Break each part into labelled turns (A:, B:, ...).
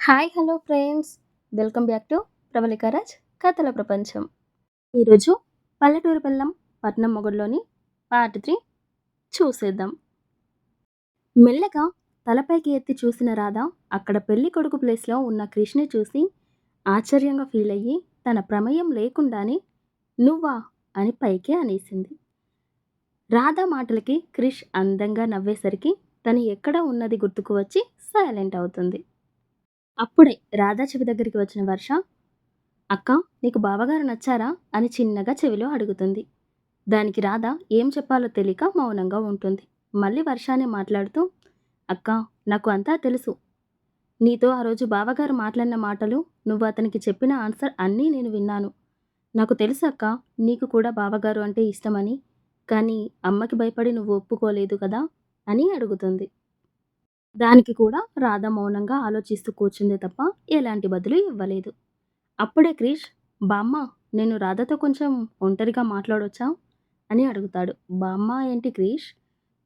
A: Hi hello friends welcome back to ప్రబలికరాజ్ కథల ప్రపంచం ఈరోజు పల్లెటూరు బెల్లం పట్నం మొగుడులోని పార్ట్ త్రీ చూసేద్దాం. మెల్లగా తలపైకి ఎత్తి చూసిన రాధ అక్కడ పెళ్ళి కొడుకు ప్లేస్లో ఉన్న కృష్ణని చూసి ఆశ్చర్యంగా ఫీల్ అయ్యి తన ప్రమేయం లేకుండానే నువ్వా అని పైకే అనేసింది. రాధా మాటలకి క్రిష్ అందంగా నవ్వేసరికి తను ఎక్కడ ఉన్నది గుర్తుకు వచ్చి సైలెంట్ అవుతుంది. అప్పుడే రాధా చెవి దగ్గరికి వచ్చిన వర్ష అక్క నీకు బావగారు నచ్చారా? అని చిన్నగా చెవిలో అడుగుతుంది. దానికి రాధ ఏం చెప్పాలో తెలియక మౌనంగా ఉంటుంది. మళ్ళీ వర్షాన్ని మాట్లాడుతూ అక్క నాకు అంతా తెలుసు. నీతో ఆ రోజు బావగారు మాట్లాడిన మాటలు నువ్వు అతనికి చెప్పిన ఆన్సర్ అన్నీ నేను విన్నాను. నాకు తెలుసు అక్క నీకు కూడా బావగారు అంటే ఇష్టమని కానీ అమ్మకి భయపడి నువ్వు ఒప్పుకోలేదు కదా? అని అడుగుతుంది. దానికి కూడా రాధ మౌనంగా ఆలోచిస్తూ కూర్చుంది తప్ప ఎలాంటి బదులు ఇవ్వలేదు. అప్పుడే క్రిష్ బామ్మ నేను రాధతో కొంచెం ఒంటరిగా మాట్లాడొచ్చా? అని అడుగుతాడు. బామ్మ ఏంటి క్రిష్?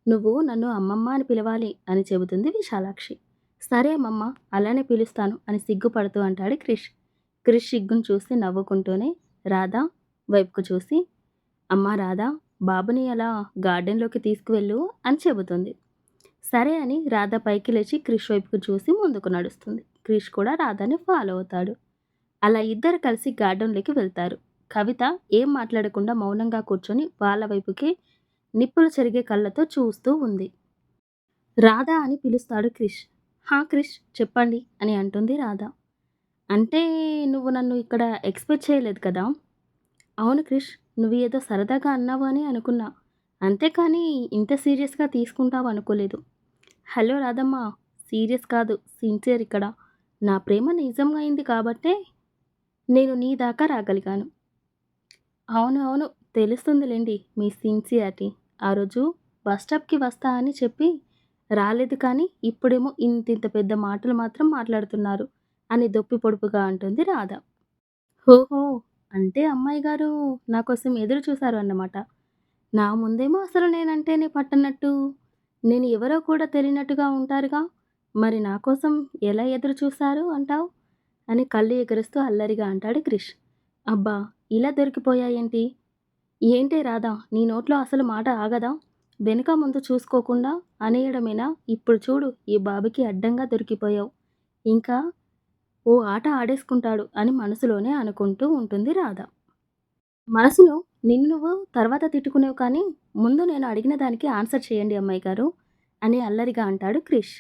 A: నువ్వు నన్ను అమ్మమ్మ అని పిలవాలి అని చెబుతుంది విశాలాక్షి. సరే అమ్మమ్మ అలానే పిలుస్తాను అని సిగ్గుపడుతూ అంటాడు క్రిష్. క్రిష్ సిగ్గును చూసి నవ్వుకుంటూనే రాధా వైపుకు చూసి అమ్మ రాధా బాబుని అలా గార్డెన్లోకి తీసుకువెళ్ళు అని చెబుతుంది. సరే అని రాధ పైకి లేచి క్రిష్ వైపుకు చూసి ముందుకు నడుస్తుంది. క్రిష్ కూడా రాధాని ఫాలో అవుతాడు. అలా ఇద్దరు కలిసి గార్డెన్లోకి వెళ్తారు. కవిత ఏం మాట్లాడకుండా మౌనంగా కూర్చొని వాళ్ళ వైపుకి నిప్పులు చెరిగే కళ్ళతో చూస్తూ ఉంది. రాధా అని పిలుస్తాడు క్రిష్. హా క్రిష్ చెప్పండి అని అంటుంది రాధ. అంటే నువ్వు నన్ను ఇక్కడ ఎక్స్పెక్ట్ చేయలేదు కదా? అవును క్రిష్ నువ్వు ఏదో సరదాగా అన్నావు అని అనుకున్నా. అంతేకాని ఇంత సీరియస్గా తీసుకుంటావు అనుకోలేదు. హలో రాధమ్మ సీరియస్ కాదు సిన్సియర్ ఇక్కడ. నా ప్రేమ నిజంగా అయింది కాబట్టే నేను నీ దాకా రాగలిగాను. అవును అవును తెలుస్తుందిలేండి మీ సిన్సియారిటీ. ఆ రోజు బస్ స్టాప్కి వస్తా అని చెప్పి రాలేదు కానీ ఇప్పుడేమో ఇంత ఇంత పెద్ద మాటలు మాత్రం మాట్లాడుతున్నారు అని దొప్పి పొడుపుగా అంటుంది రాధ. హోహో అంటే అమ్మాయి గారు నా కోసం ఎదురు చూశారు అన్నమాట. నా ముందేమో అసలు నేనంటేనే పట్టనట్టు నేను ఎవరో కూడా తెలియనట్టుగా ఉంటారుగా? మరి నా కోసం ఎలా ఎదురు చూశారు అంటావు? అని కళ్ళు ఎగరుస్తూ అల్లరిగా అంటాడు క్రిష్. అబ్బా ఇలా దొరికిపోయాయేంటి? ఏంటే రాధా నీ నోట్లో అసలు మాట ఆగదా? వెనుక ముందు చూసుకోకుండా అనేయడమేనా? ఇప్పుడు చూడు ఈ బాబుకి అడ్డంగా దొరికిపోయావు. ఇంకా ఓ ఆట ఆడేసుకుంటాడు అని మనసులోనే అనుకుంటూ ఉంటుంది రాధ. మనసులో నిన్ను నువ్వు తర్వాత తిట్టుకునేవు కానీ ముందు నేను అడిగిన దానికి ఆన్సర్ చేయండి అమ్మాయి గారు అని అల్లరిగా అంటాడు క్రిష్.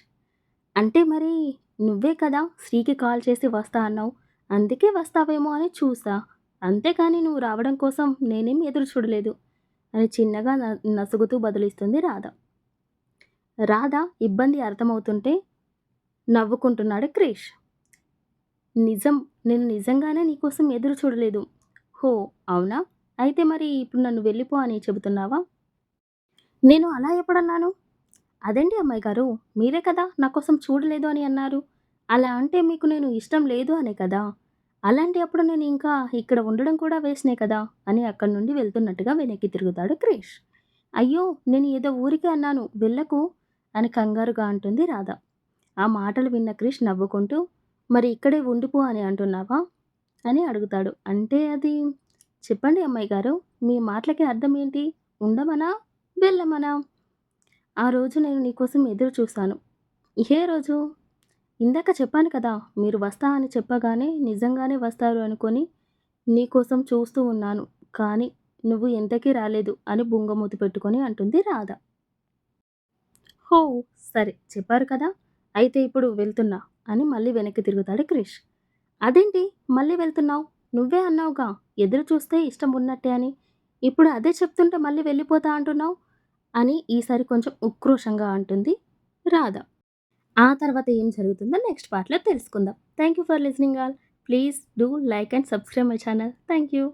A: అంటే మరి నువ్వే కదా శ్రీకి కాల్ చేసి వస్తా అన్నావు. అందుకే వస్తావేమో అని చూసా. అంతేకాని నువ్వు రావడం కోసం నేనేం ఎదురు చూడలేదు అని చిన్నగా నసుగుతూ బదులిస్తుంది రాధ. రాధ ఇబ్బంది అర్థమవుతుంటే నవ్వుకుంటున్నాడు క్రిష్. నిజం నేను నిజంగానే నీకోసం ఎదురు చూడలేదు. హో అవునా? అయితే మరి ఇప్పుడు నన్ను వెళ్ళిపో అని చెబుతున్నావా? నేను అలా ఎప్పుడన్నాను? అదండి అమ్మాయి గారు? మీరే కదా నా కోసం చూడలేదు అని అన్నారు. అలా అంటే మీకు నేను ఇష్టం లేదు అనే కదా? అలాంటి అప్పుడు నేను ఇంకా ఇక్కడ ఉండడం కూడా వేసినే కదా? అని అక్కడి నుండి వెళ్తున్నట్టుగా వెనక్కి తిరుగుతాడు క్రిష్. అయ్యో నేను ఏదో ఊరికే అన్నాను. వెళ్ళకు అని కంగారుగా అంటుంది రాధ. ఆ మాటలు విన్న క్రిష్ నవ్వుకుంటూ మరి ఇక్కడే ఉండిపో అని అంటున్నావా? అని అడుగుతాడు. అంటే అది చెప్పండి అమ్మాయి గారు మీ మాటలకి అర్థం ఏంటి? ఉండమనా? వెళ్ళమనా? ఆ రోజు నేను నీకోసం ఎదురు చూశాను. ఏ రోజు? ఇందాక చెప్పాను కదా మీరు వస్తా అని చెప్పగానే నిజంగానే వస్తారు అనుకొని నీకోసం చూస్తూ ఉన్నాను. కానీ నువ్వు ఎంతకీ రాలేదు అని బుంగమూతి పెట్టుకొని అంటుంది రాధ. హో సరే చెప్పారు కదా అయితే ఇప్పుడు వెళ్తున్నా అని మళ్ళీ వెనక్కి తిరుగుతాడు క్రిష్. అదేంటి? మళ్ళీ వెళ్తున్నావు? నువ్వే అన్నావుగా ఎదురు చూస్తే ఇష్టం ఉన్నట్టే అని. ఇప్పుడు అదే చెప్తుంటే మళ్ళీ వెళ్ళిపోతా అంటున్నావు? అని ఈసారి కొంచెం ఉక్రోషంగా అంటుంది రాధ. ఆ తర్వాత ఏం జరుగుతుందో నెక్స్ట్ పార్ట్లో తెలుసుకుందాం. Thank you for listening all. Please do like and subscribe my channel. Thank you